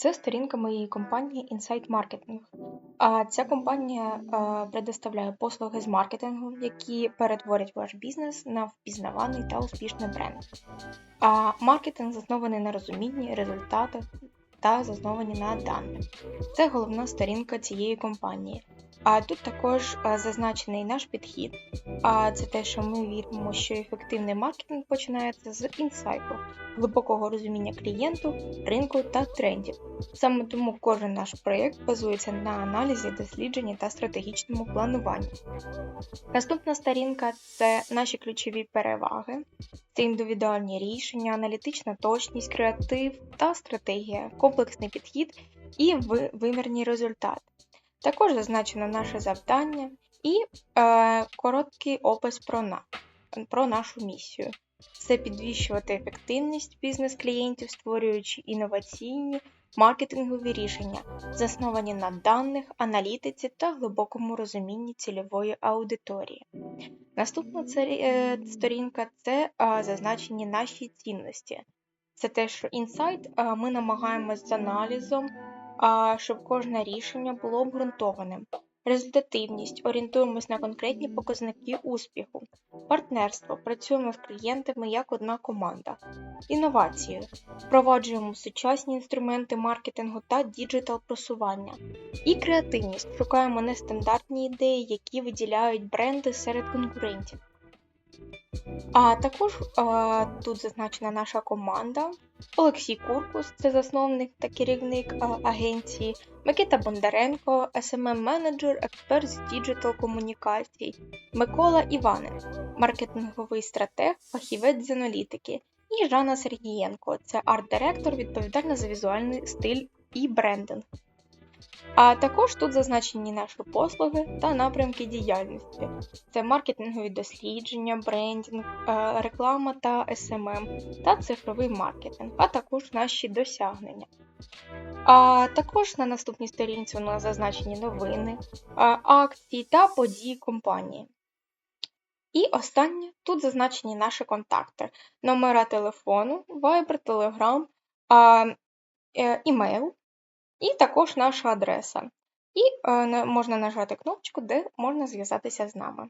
Це сторінка моєї компанії Insight Marketing. А ця компанія а, предоставляє послуги з маркетингу, які перетворять ваш бізнес на впізнаваний та успішний бренд. А маркетинг заснований на розумінні, результатах та засновані на даних. Це головна сторінка цієї компанії. А тут також зазначений наш підхід. А це те, що ми віримо, що ефективний маркетинг починається з інсайту, глибокого розуміння клієнту, ринку та трендів. Саме тому кожен наш проєкт базується на аналізі, дослідженні та стратегічному плануванні. Наступна сторінка це наші ключові переваги, це індивідуальні рішення, аналітична точність, креатив та стратегія, комплексний підхід і вимірні результати. Також зазначено наше завдання і е, короткий опис про, на, про нашу місію. Це підвищувати ефективність бізнес-клієнтів, створюючи інноваційні маркетингові рішення, засновані на даних, аналітиці та глибокому розумінні цільової аудиторії. Наступна е, сторінка це зазначені наші цінності. Це те, що інсайт ми намагаємось з аналізом, а, щоб кожне рішення було обґрунтованим. Результативність орієнтуємось на конкретні показники успіху. Партнерство працюємо з клієнтами як одна команда. Інновації впроваджуємо сучасні інструменти маркетингу та діджитал просування. І креативність шукаємо нестандартні ідеї, які виділяють бренди серед конкурентів. А також а, тут зазначена наша команда. Олексій Куркус, це засновник та керівник агенції, Микита Бондаренко, smm менеджер експерт з діджитал комунікацій, Микола Іванин, маркетинговий стратег, фахівець з аналітики, і Жанна Сергієнко, це арт-директор, відповідальна за візуальний стиль і брендинг. А також тут зазначені наші послуги та напрямки діяльності. Це маркетингові дослідження, брендінг, е, реклама та SMM та цифровий маркетинг, а також наші досягнення. А також на наступній сторінці у нас зазначені новини, е, акції та події компанії. І останнє тут зазначені наші контакти: номера телефону, Viber, Telegram, е, імейл і також наша адреса. І е, можна нажати кнопочку, де можна зв'язатися з нами.